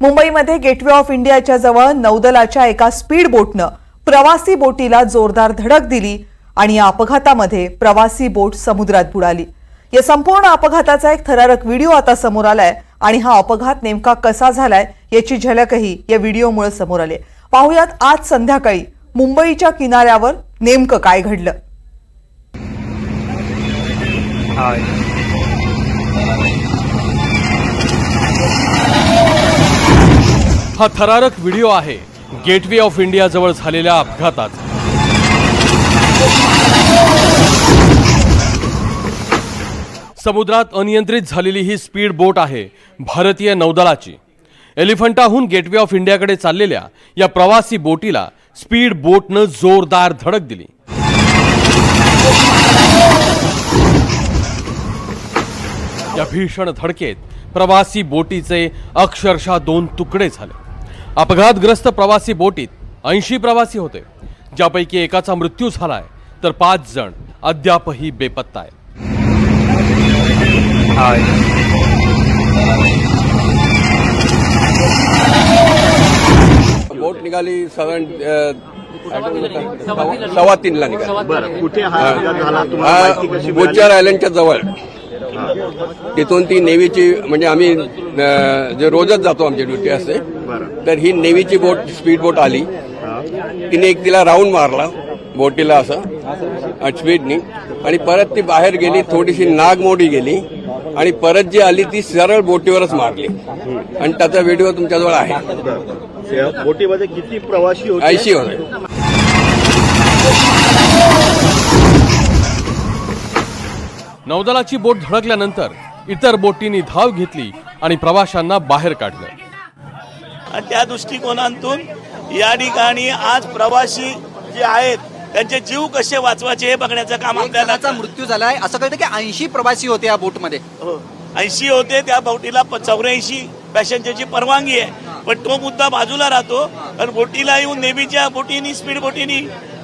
मुंबईमध्ये gateway of इंडियाच्या जवळ नौदलाच्या एका स्पीड बोटनं प्रवासी बोटीला जोरदार धडक दिली आणि या अपघातामध्ये प्रवासी बोट समुद्रात बुडाली. या संपूर्ण अपघाताचा एक थरारक व्हिडिओ आता समोर आलाय आणि हा अपघात नेमका कसा झालाय याची झलकही या व्हिडिओमुळे समोर आली पाहुयात आज संध्याकाळी मुंबईच्या किनाऱ्यावर नेमकं काय घडलं. हा थरारक व्हिडिओ आहे. गेटवे ऑफ इंडिया जवळ झालेल्या अपघातात. समुद्रात अनियंत्रित झालेली ही स्पीड बोट आहे भारतीय नौदलाची. एलिफंटाहून गेटवे ऑफ इंडियाकडे चाललेल्या या प्रवासी बोटीला स्पीड बोटनं जोरदार धडक दिली. या भीषण धडकेत प्रवासी बोटीचे अक्षरशः दोन तुकडे झाले. अपघातग्रस्त प्रवासी बोटीत ऐंशी प्रवासी होते. ज्यापैकी एकाचा मृत्यू झालाय तर पाच जण अद्यापही बेपत्ता आहेत. बोट निघाली साधारण अ, सव्वा- तीनला निघाली. बरं कुठे हा अपघात झाला तुम्हाला माहिती हा कशी बोचार आयलंडच्या जवळ. तिथून ती नेव्हीची म्हणजे आम्ही अ, जे रोजच जातो आमची ड्युटी असते तर ही नेव्हीची बोट स्पीड बोट आली. तिने एक तिला राऊंड मारला बोटीला असं स्पीडनी. आणि परत ती बाहेर गेली थोडीशी नाग मोडी गेली. आणि परत जी आली ती सरळ बोटीवरच मारली. आणि त्याचा व्हिडिओ तुमच्याजवळ आहे. बोटीमध्ये किती प्रवासी होते? ऐंशी होते. नौदलाची बोट धडकल्यानंतर इतर बोटींनी धाव घेतली आणि प्रवाशांना बाहेर काढलं. त्या दृष्टिकोनातून या ठिकाणी आज प्रवासी जे आहेत त्यांचे जीव कसे वाचवायचे हे बघण्याचं काम आपल्याला मृत्यू झालाय. असं कळतं की ऐंशी प्रवासी होते या बोटमध्ये. ऐंशी होते त्या बोटीला चौऱ्याऐंशी पॅसेंजरची परवानगी आहे. पण तो मुद्दा बाजूला राहतो. कारण बोटीला येऊन नेव्हीच्या बोटीनी स्पीड बोटीनी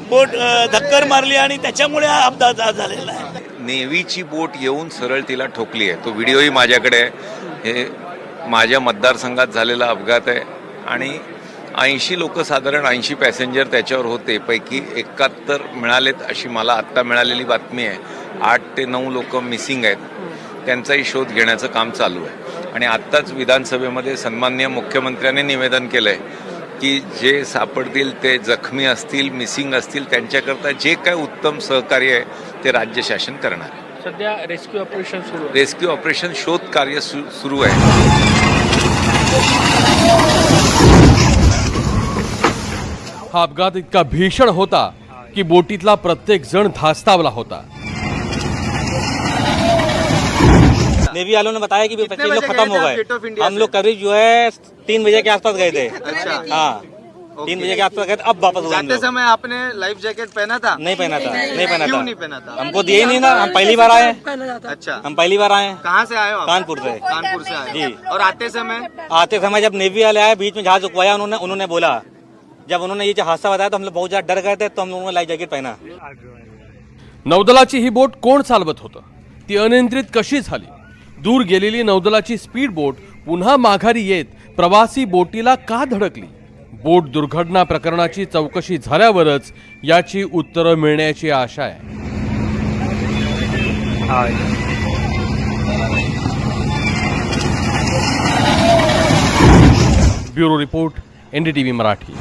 बोट धक्कर मारली आणि त्याच्यामुळे हा अपघात झालेला आहे. नेव्हीची बोट येऊन सरळ तिला ठोकली आहे. तो व्हिडिओही माझ्याकडे आहे. हे माझ्या मतदारसंघात झालेला अपघात आहे आणि ऐंशी लोक साधारण ऐंशी पॅसेंजर त्याच्यावर होते. पैकी एकाहत्तर मिळालेत अशी मला आत्ता मिळालेली बातमी आहे. आठ ते नऊ लोक मिसिंग आहेत. त्यांचाही शोध घेण्याचं काम चालू आहे. आणि आत्ताच विधानसभेमध्ये सन्माननीय मुख्यमंत्र्यांनी निवेदन केलं आहे की जे सापडतील ते जखमी असतील मिसिंग असतील त्यांच्याकरता जे काय उत्तम सहकार्य आहे ते राज्य शासन करणार आहे. सध्या रेस्क्यू ऑपरेशन सुरू रेस्क्यू ऑपरेशन शोध कार्य सुरू आहे. हा अपघात इतका भीषण होता की बोटीतला प्रत्येक जण धास्तावला होता. नेवी वालों ने बताया कि लोग खत्म हो गए। हम लोग करीब जो है तीन बजे के आसपास गए थे। अच्छा। हाँ। तीन बजे के गए थे अब वापस जाते समय आपने लाइफ जैकेट पहना था? नहीं पहना था नहीं पहना क्यों था। नहीं पहना था? हमको दिए ही नहीं ना हम पहली बार आए अच्छा। हम पहली बार आए कहाँ से आए हो आप? कानपुर से। कानपुर से आए जी। और आते समय? आते समय जब नेवी वाले आए बीच में जहाज रुकवाया उन्होंने उन्होंने बोला। जब उन्होंने ये जो हादसा बताया तो हम लोग बहुत ज्यादा डर गए थे तो हम लोगों ने लाइफ जैकेट पहना। नौदलाची ही बोट कोण चालवत होतं? ती अनियंत्रित कशी झाली? दूर गेलेली नौदलाची स्पीड बोट पुन्हा माघारी येत प्रवासी बोटीला का धडकली? बोट दुर्घटना प्रकरणाची चौकशी झाल्यावरच याची उत्तरं मिळण्याची आशा आहे. Bureau report NDTV Marathi.